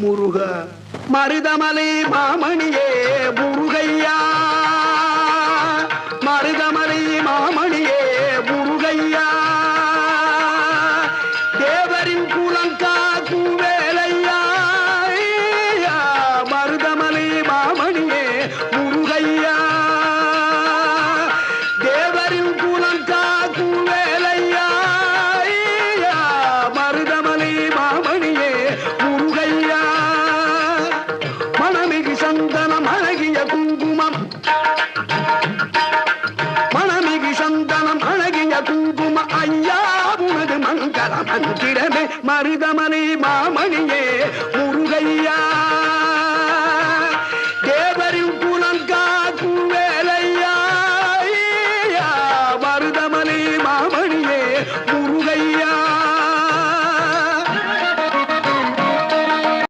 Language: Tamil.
முருக. மருதமலை மாமணியே முருகையா. மருதமலை மாமணியே முருகையா. தேவரின் குலம் கூவேலையா. மருதமலை மாமணியே மல்லிய குங்குமம். மனமிகு சந்தனம் அழகிய குங்கும ஐயா உனது மங்கள மந்திரமே மருதமணி மாமணியே முருகையா. தேவரின் குலம் காக்கும் வேலையா மருதமணி மாமணியே